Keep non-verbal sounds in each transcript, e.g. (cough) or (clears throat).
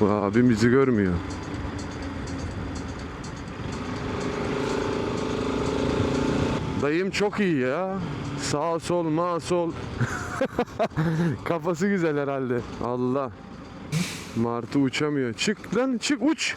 Bu abim bizi görmüyor. Dayım çok iyi ya. Sağ sol, ma sol. (laughs) Kafası güzel herhalde. Allah. Martı uçamıyor. Çık lan çık uç.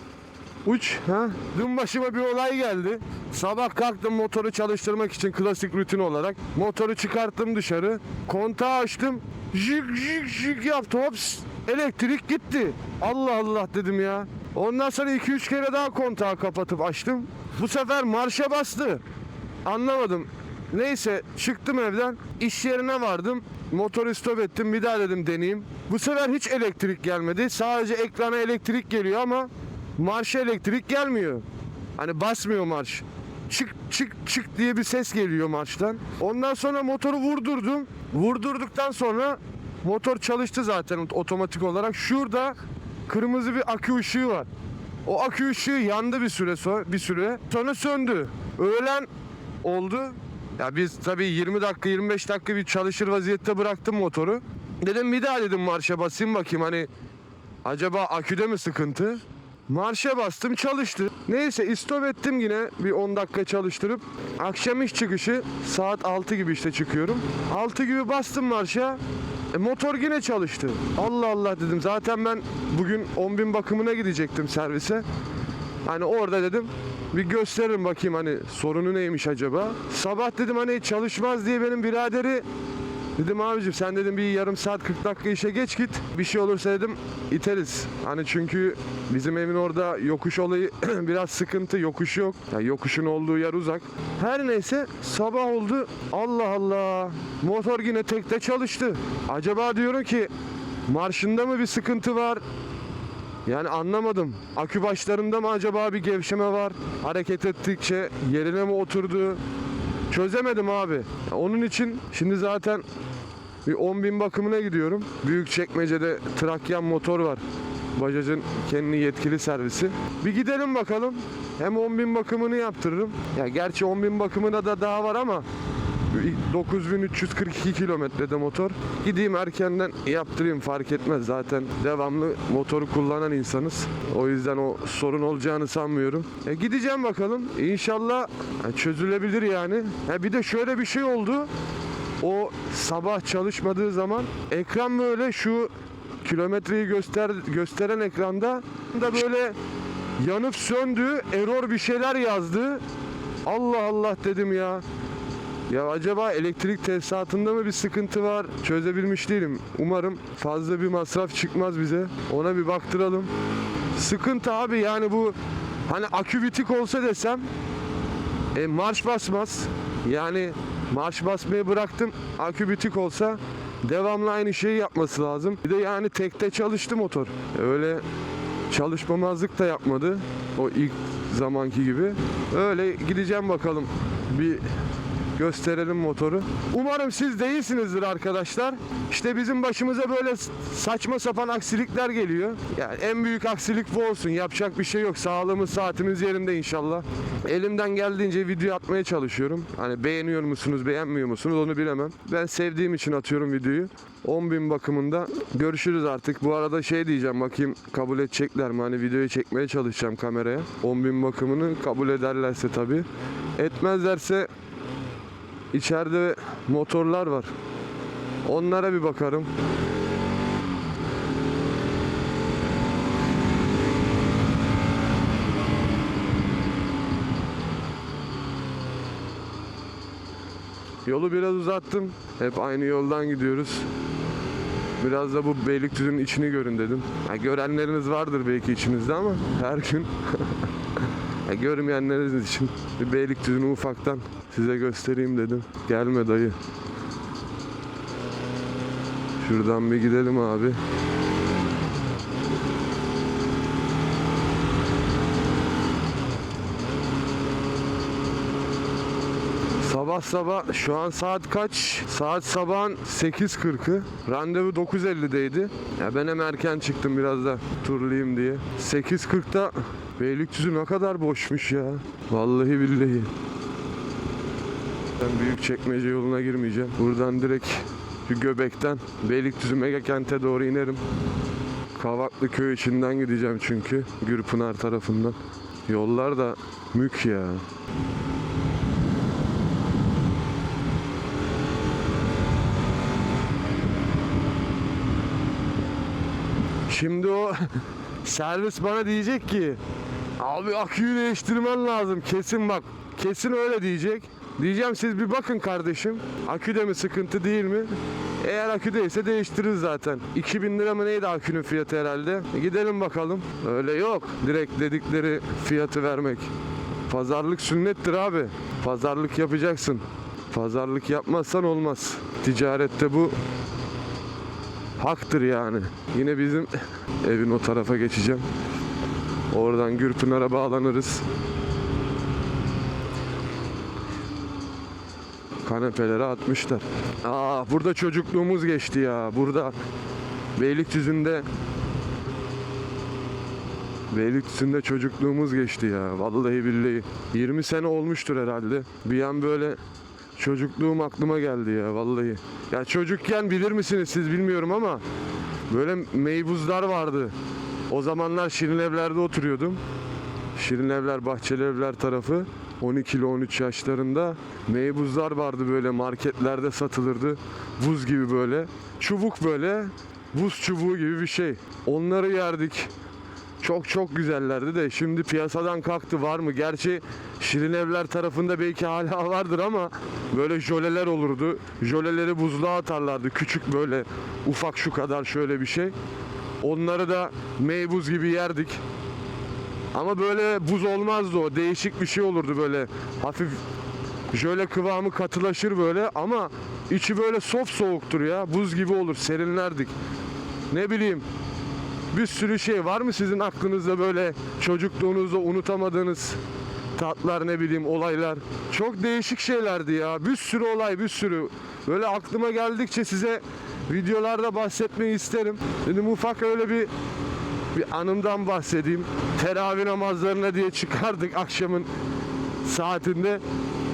Uç ha. Dün başıma bir olay geldi. Sabah kalktım motoru çalıştırmak için klasik rutin olarak. Motoru çıkarttım dışarı. Kontağı açtım. Jik jik jik yaptı. Hops. Elektrik gitti. Allah Allah dedim ya. Ondan sonra 2-3 kere daha kontağı kapatıp açtım. Bu sefer marşa bastı. Anlamadım. Neyse çıktım evden. iş yerine vardım. Motoru stop ettim. Bir daha dedim deneyeyim. Bu sefer hiç elektrik gelmedi. Sadece ekrana elektrik geliyor ama marşa elektrik gelmiyor. Hani basmıyor marş. Çık çık çık diye bir ses geliyor marştan. Ondan sonra motoru vurdurdum. Vurdurduktan sonra motor çalıştı zaten otomatik olarak. Şurada kırmızı bir akü ışığı var. O akü ışığı yandı bir süre sonra bir süre. Sonra söndü. Öğlen oldu. Ya biz tabii 20 dakika 25 dakika bir çalışır vaziyette bıraktım motoru. Dedim bir daha dedim marşa basayım bakayım hani acaba aküde mi sıkıntı? Marşa bastım çalıştı. Neyse istop ettim yine bir 10 dakika çalıştırıp akşam iş çıkışı saat 6 gibi işte çıkıyorum. 6 gibi bastım marşa. E, motor yine çalıştı. Allah Allah dedim. Zaten ben bugün 10 bin bakımına gidecektim servise. Hani orada dedim bir gösteririm bakayım hani sorunu neymiş acaba. Sabah dedim hani çalışmaz diye benim biraderi Dedim abicim sen dedim bir yarım saat 40 dakika işe geç git. Bir şey olursa dedim iteriz. Hani çünkü bizim evin orada yokuş olayı (clears throat) biraz sıkıntı. Yokuş yok. Yani yokuşun olduğu yer uzak. Her neyse sabah oldu. Allah Allah. Motor yine tekte çalıştı. Acaba diyorum ki marşında mı bir sıkıntı var? Yani anlamadım. Akü başlarında mı acaba bir gevşeme var? Hareket ettikçe yerine mi oturdu? Çözemedim abi. Onun için şimdi zaten bir 10 bin bakımına gidiyorum. Büyük çekmecede Trakyan motor var. Bajaj'ın kendi yetkili servisi. Bir gidelim bakalım. Hem 10 bin bakımını yaptırırım. Ya gerçi 10 bin bakımına da daha var ama 9342 kilometrede motor. Gideyim erkenden yaptırayım fark etmez zaten devamlı motoru kullanan insanız. O yüzden o sorun olacağını sanmıyorum. E gideceğim bakalım. İnşallah e, çözülebilir yani. Ha bir de şöyle bir şey oldu. O sabah çalışmadığı zaman ekran böyle şu kilometreyi göster gösteren ekranda da böyle yanıp söndü, error bir şeyler yazdı. Allah Allah dedim ya. Ya acaba elektrik tesisatında mı bir sıkıntı var? Çözebilmiş değilim. Umarım fazla bir masraf çıkmaz bize. Ona bir baktıralım. Sıkıntı abi yani bu hani akü bitik olsa desem e, marş basmaz. Yani marş basmayı bıraktım. Akü bitik olsa devamlı aynı şeyi yapması lazım. Bir de yani tekte çalıştı motor. Öyle çalışmamazlık da yapmadı. O ilk zamanki gibi. Öyle gideceğim bakalım. Bir gösterelim motoru. Umarım siz değilsinizdir arkadaşlar. İşte bizim başımıza böyle saçma sapan aksilikler geliyor. Yani en büyük aksilik bu olsun. Yapacak bir şey yok. Sağlığımız saatimiz yerinde inşallah. Elimden geldiğince video atmaya çalışıyorum. Hani beğeniyor musunuz, beğenmiyor musunuz onu bilemem. Ben sevdiğim için atıyorum videoyu. 10.000 bakımında görüşürüz artık. Bu arada şey diyeceğim bakayım kabul edecekler mi? Hani videoyu çekmeye çalışacağım kameraya. 10.000 bakımını kabul ederlerse tabii. Etmezlerse İçeride motorlar var. Onlara bir bakarım. Yolu biraz uzattım. Hep aynı yoldan gidiyoruz. Biraz da bu Beylikdüzü'nün içini görün dedim. Ya görenleriniz vardır belki içinizde ama her gün (laughs) ya görmeyenleriniz için bir Beylikdüzü'nü ufaktan size göstereyim dedim. Gelme dayı. Şuradan bir gidelim abi. Sabah sabah şu an saat kaç? Saat sabahın 8.40'ı. Randevu 9.50'deydi. Ya ben hem erken çıktım biraz da turlayayım diye. 8.40'da Beylikdüzü ne kadar boşmuş ya. Vallahi billahi. Ben büyük çekmece yoluna girmeyeceğim. Buradan direkt şu göbekten Beylikdüzü mega kente doğru inerim. Kavaklı köy içinden gideceğim çünkü. Gürpınar tarafından. Yollar da mük ya. Şimdi o (laughs) servis bana diyecek ki abi aküyü değiştirmen lazım kesin bak kesin öyle diyecek. Diyeceğim siz bir bakın kardeşim aküde mi sıkıntı değil mi? Eğer aküdeyse değiştiririz zaten. 2000 lira mı neydi akünün fiyatı herhalde? E gidelim bakalım. Öyle yok. Direkt dedikleri fiyatı vermek. Pazarlık sünnettir abi. Pazarlık yapacaksın. Pazarlık yapmazsan olmaz. Ticarette bu haktır yani. Yine bizim (laughs) evin o tarafa geçeceğim. Oradan Gürpınar'a bağlanırız. Kanepelere atmışlar. Aa burada çocukluğumuz geçti ya. Burada Beylikdüzü'nde Beylikdüzü'nde çocukluğumuz geçti ya. Vallahi billahi. 20 sene olmuştur herhalde. Bir an böyle çocukluğum aklıma geldi ya vallahi. Ya çocukken bilir misiniz siz bilmiyorum ama böyle meybuzlar vardı. O zamanlar Şirin Evler'de oturuyordum. Şirin Evler, Bahçeli Evler tarafı 12 ile 13 yaşlarında meybuzlar vardı böyle marketlerde satılırdı. Buz gibi böyle. Çubuk böyle. Buz çubuğu gibi bir şey. Onları yerdik. Çok çok güzellerdi de şimdi piyasadan kalktı var mı? Gerçi Şirin Evler tarafında belki hala (laughs) vardır ama böyle jöleler olurdu. Jöleleri buzluğa atarlardı. Küçük böyle ufak şu kadar şöyle bir şey. Onları da meybuz gibi yerdik. Ama böyle buz olmazdı o. Değişik bir şey olurdu böyle. Hafif jöle kıvamı katılaşır böyle ama içi böyle soft soğuktur ya. Buz gibi olur. Serinlerdik. Ne bileyim bir sürü şey var mı sizin aklınızda böyle çocukluğunuzda unutamadığınız tatlar ne bileyim olaylar. Çok değişik şeylerdi ya. Bir sürü olay bir sürü. Böyle aklıma geldikçe size videolarda bahsetmeyi isterim. Dedim ufak öyle bir bir anımdan bahsedeyim. Teravih namazlarına diye çıkardık akşamın saatinde.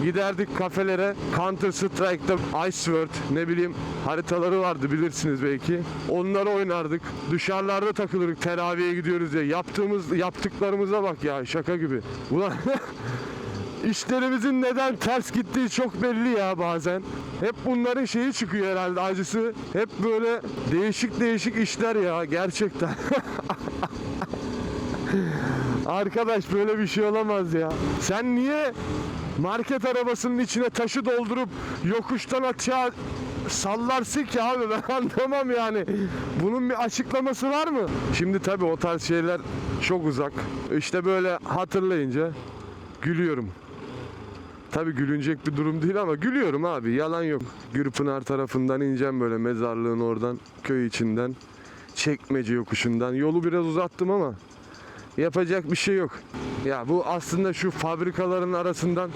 Giderdik kafelere Counter Strike'da Ice ne bileyim haritaları vardı bilirsiniz belki. Onları oynardık. Dışarılarda takılırdık teraviye gidiyoruz diye. Yaptığımız yaptıklarımıza bak ya şaka gibi. Ulan (laughs) işlerimizin neden ters gittiği çok belli ya bazen. Hep bunların şeyi çıkıyor herhalde acısı. Hep böyle değişik değişik işler ya gerçekten. (laughs) Arkadaş böyle bir şey olamaz ya. Sen niye market arabasının içine taşı doldurup yokuştan aşağı sallarsın ki abi (laughs) ben anlamam yani. Bunun bir açıklaması var mı? Şimdi tabii o tarz şeyler çok uzak. İşte böyle hatırlayınca gülüyorum. Tabii gülünecek bir durum değil ama gülüyorum abi yalan yok. Gürpınar tarafından ineceğim böyle mezarlığın oradan köy içinden. Çekmece yokuşundan. Yolu biraz uzattım ama yapacak bir şey yok. Ya bu aslında şu fabrikaların arasından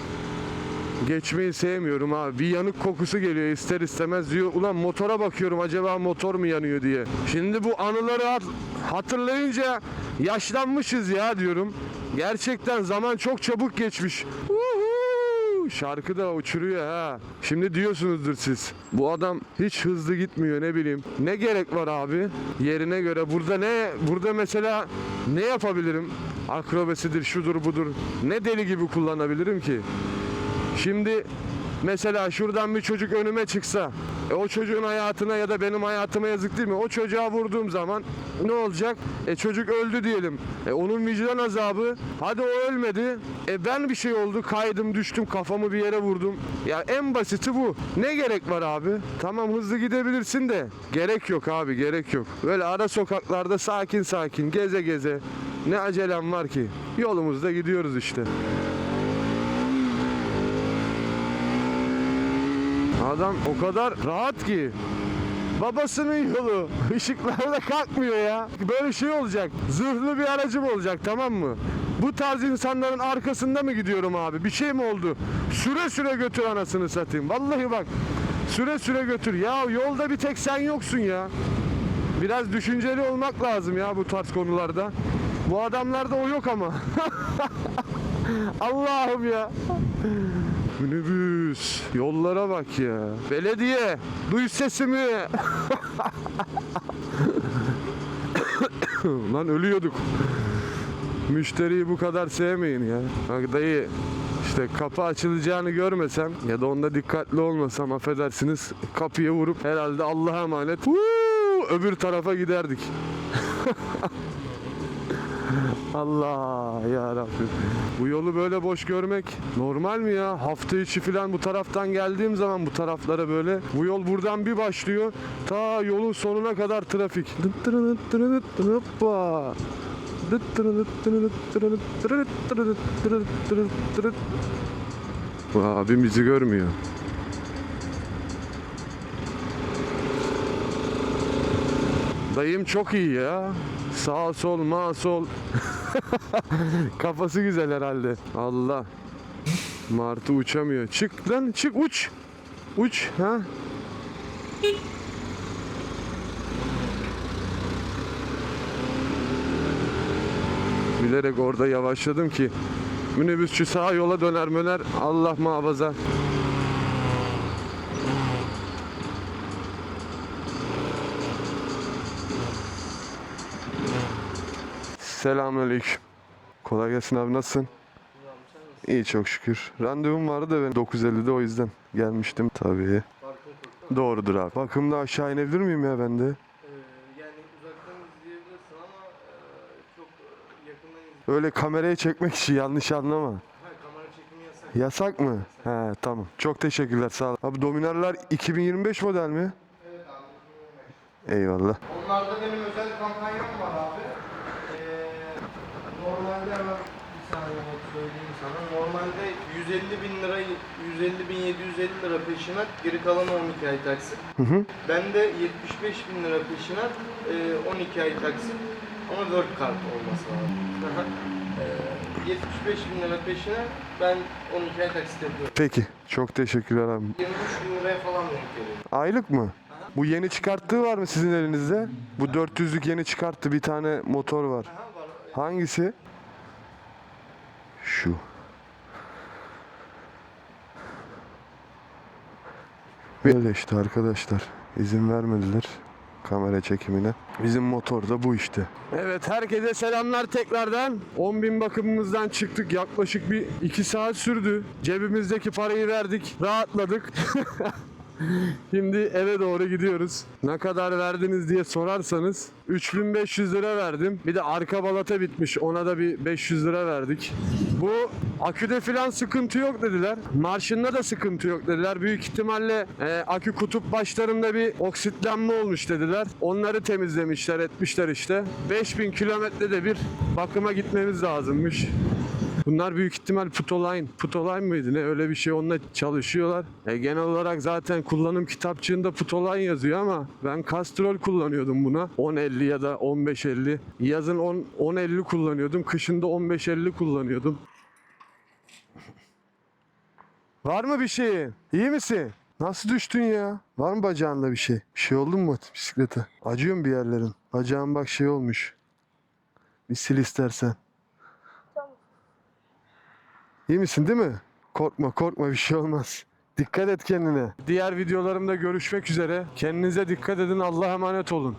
geçmeyi sevmiyorum abi. Bir yanık kokusu geliyor ister istemez diyor. Ulan motora bakıyorum acaba motor mu yanıyor diye. Şimdi bu anıları hat- hatırlayınca yaşlanmışız ya diyorum. Gerçekten zaman çok çabuk geçmiş. Uhu! Şarkı da uçuruyor ha. Şimdi diyorsunuzdur siz. Bu adam hiç hızlı gitmiyor ne bileyim. Ne gerek var abi? Yerine göre burada ne burada mesela ne yapabilirim? Akrobasidir, şudur budur. Ne deli gibi kullanabilirim ki? Şimdi mesela şuradan bir çocuk önüme çıksa e, o çocuğun hayatına ya da benim hayatıma yazık değil mi? O çocuğa vurduğum zaman ne olacak? E çocuk öldü diyelim. E onun vicdan azabı. Hadi o ölmedi. E ben bir şey oldu. Kaydım, düştüm, kafamı bir yere vurdum. Ya en basiti bu. Ne gerek var abi? Tamam hızlı gidebilirsin de gerek yok abi, gerek yok. Böyle ara sokaklarda sakin sakin geze geze ne acelem var ki? Yolumuzda gidiyoruz işte. Adam o kadar rahat ki. Babasının yolu. (laughs) Işıklarda kalkmıyor ya. Böyle şey olacak. Zırhlı bir aracım olacak tamam mı? Bu tarz insanların arkasında mı gidiyorum abi? Bir şey mi oldu? Süre süre götür anasını satayım. Vallahi bak. Süre süre götür. Ya yolda bir tek sen yoksun ya. Biraz düşünceli olmak lazım ya bu tarz konularda. Bu adamlarda o yok ama. (laughs) Allah'ım ya. Minibüs. Yollara bak ya. Belediye. Duy sesimi. (coughs) Lan ölüyorduk. Müşteriyi bu kadar sevmeyin ya. Bak dayı işte kapı açılacağını görmesem ya da onda dikkatli olmasam affedersiniz kapıya vurup herhalde Allah'a emanet Huu! öbür tarafa giderdik. Allah ya Rabbim. Bu yolu böyle boş görmek normal mi ya? Hafta içi falan bu taraftan geldiğim zaman bu taraflara böyle bu yol buradan bir başlıyor. Ta yolun sonuna kadar trafik. Hoppa. Bu abim bizi görmüyor. Dayım çok iyi ya. Sağ sol ma sol. (laughs) Kafası güzel herhalde. Allah. Martı uçamıyor. Çık lan çık uç. Uç ha. Bilerek orada yavaşladım ki minibüsçü sağa yola döner möner Allah muhafaza. Selamünaleyküm. Kolay gelsin abi nasılsın? İyi çok şükür. Randevum vardı da ben 9.50'de o yüzden gelmiştim tabii. Doğrudur abi. Bakımda aşağı inebilir miyim ya ben de? Ee, yani uzaktan izleyebilirsin ama e, çok e, yakından izle. Öyle kameraya çekmek için yanlış anlama. Ha kamera çekimi yasak. Yasak mı? He tamam. Çok teşekkürler sağ ol. Abi Dominarlar 2025 model mi? Evet abi. Eyvallah. Onlarda benim özel kampanyam var abi. Normalde hemen bir saniye söyleyeyim sana. Normalde 150 bin lira, 150 bin 750 lira peşinat, geri kalan 12 ay taksit. Hı hı. Ben de 75 bin lira peşinat, e, 12 ay taksit ama World Card olması lazım. Aha. Ee, 75 bin lira peşinat, ben 12 ay taksit yapıyorum. Peki. Çok teşekkürler abi. 23 bin liraya falan denk geliyor. Aylık mı? Bu yeni çıkarttığı var mı sizin elinizde? Bu 400'lük yeni çıkarttı bir tane motor var. Aha, var. Hangisi? Şu. Böyle işte arkadaşlar. İzin vermediler kamera çekimine. Bizim motor da bu işte. Evet herkese selamlar tekrardan. 10.000 bakımımızdan çıktık. Yaklaşık bir 2 saat sürdü. Cebimizdeki parayı verdik. Rahatladık. (laughs) Şimdi eve doğru gidiyoruz. Ne kadar verdiniz diye sorarsanız 3500 lira verdim. Bir de arka balata bitmiş. Ona da bir 500 lira verdik. Bu aküde filan sıkıntı yok dediler. Marşında da sıkıntı yok dediler. Büyük ihtimalle e, akü kutup başlarında bir oksitlenme olmuş dediler. Onları temizlemişler, etmişler işte. 5000 kilometrede bir bakıma gitmemiz lazımmış. Bunlar büyük ihtimal Putoline. Putoline mıydı ne öyle bir şey onunla çalışıyorlar. E, genel olarak zaten kullanım kitapçığında Putoline yazıyor ama ben Castrol kullanıyordum buna. 1050 ya da 1550. Yazın 10 1050 kullanıyordum. Kışın da 1550 kullanıyordum. Var mı bir şeyin? İyi misin? Nasıl düştün ya? Var mı bacağında bir şey? Bir şey oldu mu bisiklete? Acıyor mu bir yerlerin? Bacağın bak şey olmuş. Bir sil istersen. İyi misin değil mi? Korkma korkma bir şey olmaz. Dikkat et kendine. Diğer videolarımda görüşmek üzere. Kendinize dikkat edin. Allah'a emanet olun.